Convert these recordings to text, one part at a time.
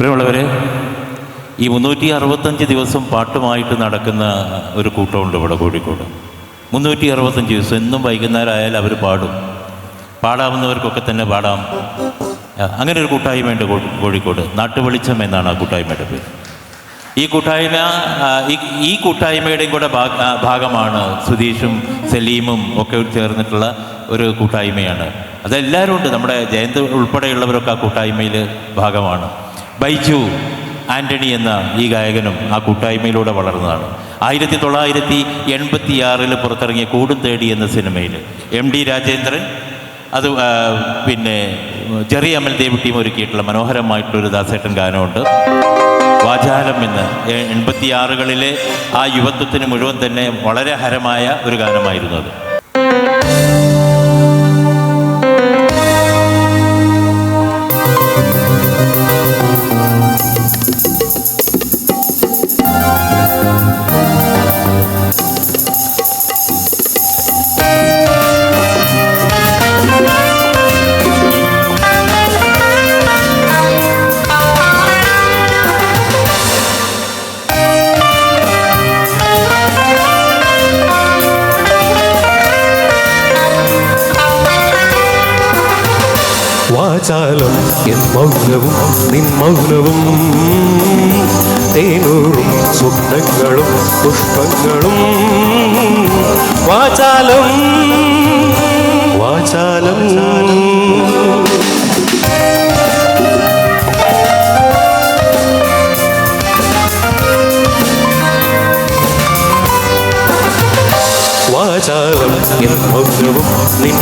പ്രിയമുള്ളവരെ ഈ മുന്നൂറ്റി അറുപത്തഞ്ച് ദിവസം പാട്ടുമായിട്ട് നടക്കുന്ന ഒരു കൂട്ടമുണ്ട് ഇവിടെ കോഴിക്കോട്. മുന്നൂറ്റി അറുപത്തഞ്ച് ദിവസം എന്നും വൈകുന്നേരം ആയാലും അവർ പാടും. പാടാവുന്നവർക്കൊക്കെ തന്നെ പാടാം. അങ്ങനെ ഒരു കൂട്ടായ്മയുണ്ട് കോഴിക്കോട്. നാട്ടുവെളിച്ചം എന്നാണ് ആ കൂട്ടായ്മയുടെ പേര്. ഈ കൂട്ടായ്മ ഈ കൂട്ടായ്മയുടെയും കൂടെ ഭാഗമാണ് സുധീഷും സലീമും ഒക്കെ ചേർന്നിട്ടുള്ള ഒരു കൂട്ടായ്മയാണ്. അതെല്ലാവരും ഉണ്ട്. നമ്മുടെ ജയന്ത് ഉൾപ്പെടെയുള്ളവരൊക്കെ ആ കൂട്ടായ്മയിൽ ഭാഗമാണ്. ബൈജു ആന്റണി എന്ന ഈ ഗായകനും ആ കൂട്ടായ്മയിലൂടെ വളർന്നതാണ്. ആയിരത്തി തൊള്ളായിരത്തി എൺപത്തി ആറിൽ പുറത്തിറങ്ങിയ കൂടും തേടി എന്ന സിനിമയിൽ എം ഡി രാജേന്ദ്രൻ അത് പിന്നെ ചെറിയ അമൽ ദേവ് ടീം ഒരുക്കിയിട്ടുള്ള മനോഹരമായിട്ടുള്ളൊരു ദാസേട്ടൻ ഗാനമുണ്ട്. വാചാലം എന്ന് എൺപത്തി ആറുകളിലെ ആ യുവത്വത്തിന് മുഴുവൻ തന്നെ വളരെ ഹരമായ ഒരു ഗാനമായിരുന്നു അത്. വാചാലം എൻ മൗനവും നിൻ മൗനവും. തേനൂറും സ്വപ്നങ്ങളും പുഷ്പങ്ങളും. വാചാലം വാചാലം വാചാലം എൻ മൗനവും നിൻ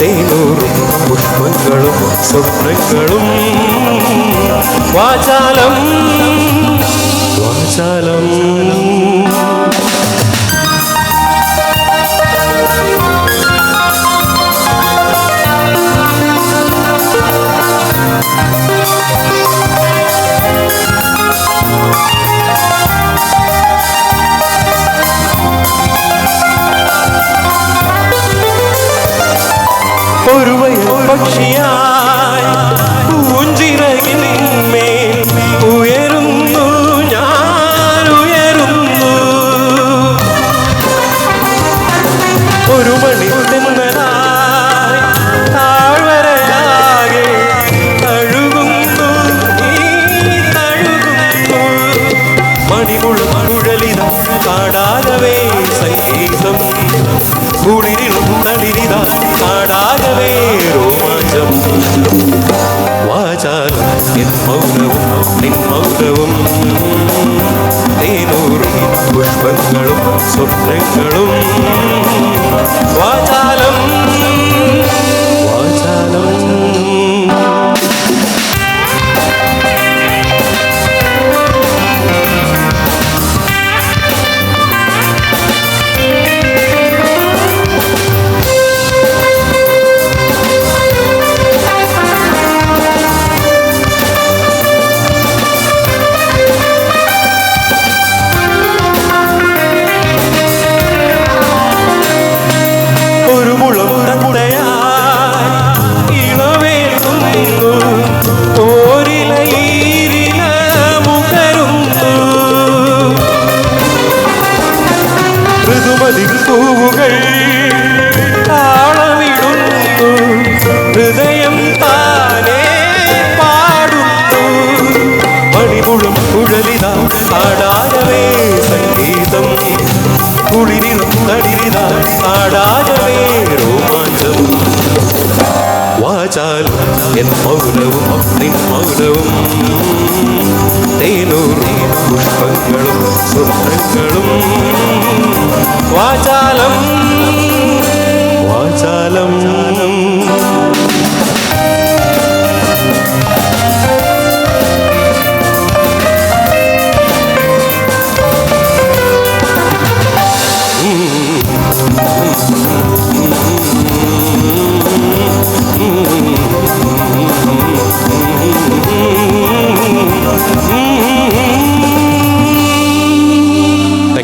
തേനൂറും പുഷ്പങ്ങളും സ്വപ്നങ്ങളും. വാചാലം হুঁশিয়ার സ്വപ്നങ്ങളും വാചാലം. വാചാലം. കുഴലിത ആടാരവേ സംഗീതം കുളിരിലും തളിരിത ആടാരവേ രോമാഞ്ചം. വാചാലും എൻ മൗനവും നിൻ മൗനവും. തേനൂറും പുഷ്പങ്ങളും സ്വപ്നങ്ങളും. വാചാലം